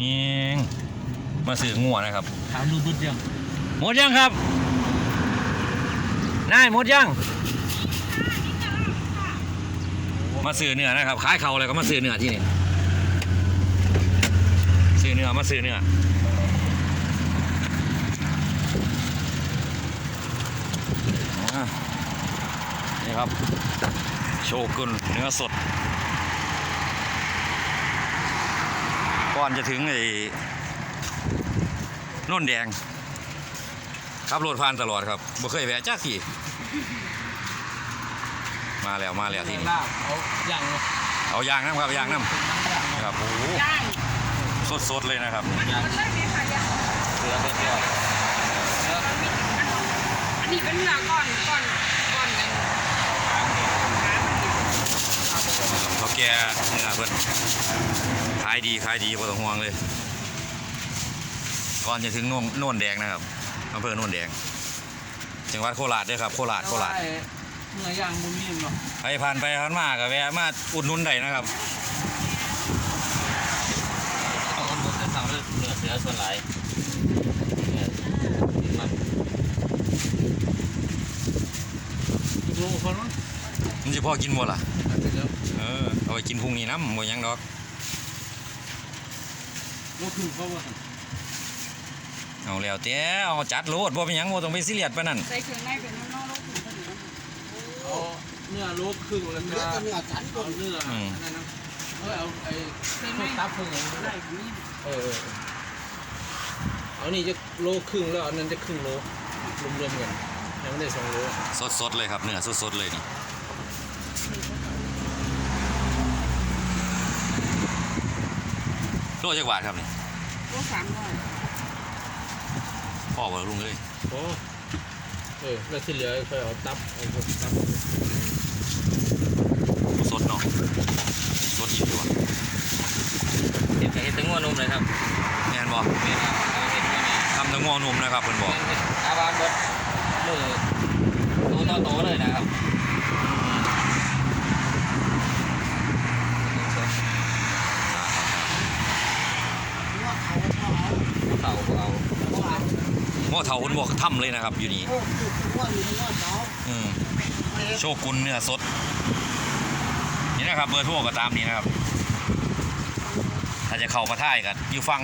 นี่มาซื้องัวนะครับถามดูดุดยังหมดยังครับนายหมดยังมาซื้อเนื้อนะครับขายเขาเลยก็มาซื้อเนื้อที่นี่ซื้อเนื้อมาซื้อเนื้ออะนี่ครับ โชกุนเนื้อสด ก่อนจะถึงไอ้โน่นแดงขับรถผ่านตลอดครับบ่เคยแวะจ้าขี่มาแล้วมาแล้วที่นี่ลาบเอาอย่างเนาะเอายางน้ำครับยางน้ำครับโอ้โหย่างสดสดๆเลยนะครับอย่างมันเลยมีค่ะย่างเสือตัวเดียวเนื้ออันนี้เป็นเนื้อก่อนก่อนก่อนกันเขาแก่เนื้อเพิ่นขายดีขายดีพอต้องห่วงเลย ก่อนจะถึงโน่นโน่นแดงนะครับอำเภอโน่นแดง จังหวัดโคราชเด้วยครับ โคราชโคราชเนื้อย่างมุมนี้เนาะใครผ่านไปผ่านมาก็แวะมาอุดหนุนได้นะครับเอาคนบนจะสั่งเนื้อเสือส่วนหลายเนี่ยมันดูคนนั้นมันจะพอกินบ่ล่ะอาจจะเยอะเออเอาไปกินพรุ่งนี้น้ำบ่หยังดอก ลูกคือเขาว่าเอาแล้วแต่เอาจัดโลดบ่เป็นหยังบ่ต้องไปซีเรียสปานนั้นใส่เครื่องในเป็นน้องๆลูกถึงพอดีเอาเนื้อลูกครึ่งแล้วเนื้อก็จะเนื้อสันเอาเนื้อนั่นนะเออเอาไอ้เครื่องพในวกตับเพิ่งใส่นี่เออเอานี่จะโลครึ่งแล้วอันนั้นจะครึ่งโลรวมๆกันยังไม่ได้สองโลสดๆเลยครับเนื้อสดๆเลยนี่ ลจักบาทครับนี่โลสามร้อยพ่อบ่ลุงเลยโอ้เออแล้วที่เหลือค่อยเอาตับเอาพวกตับสดเนาะสดอีกตัวเห็ดเห็ดตั้งงัวนมเลยครับแม่นบ่เห็ดเห็ดงัวนี่ทำทั้งงอนุ่มนะครับเพิ่นบอกอาบานเบิดมือตัวโตๆเลยนะครับ หัวเขาเขาเอา เต่าเอา เขาเอา งอ เฒ่าเพิ่นบอกทำเลยนะครับ อยู่นี่โอ้คือหัวอยู่ในหัวเขาอืมโชกุนเนื้อสด นี่นะครับเบอร์โทรก็ตามนี้นะครับ ถ้าจะเข้าประท่ายกันอยู่ฟัง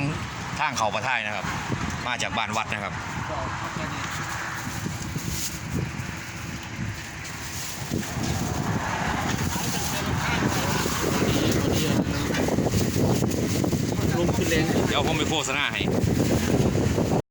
ทางเข้าประท่ายนะครับ มาจากบ้านวัดนะครับลมขึ้นแรงเดี๋ยวผมไปโฆษณาให้เ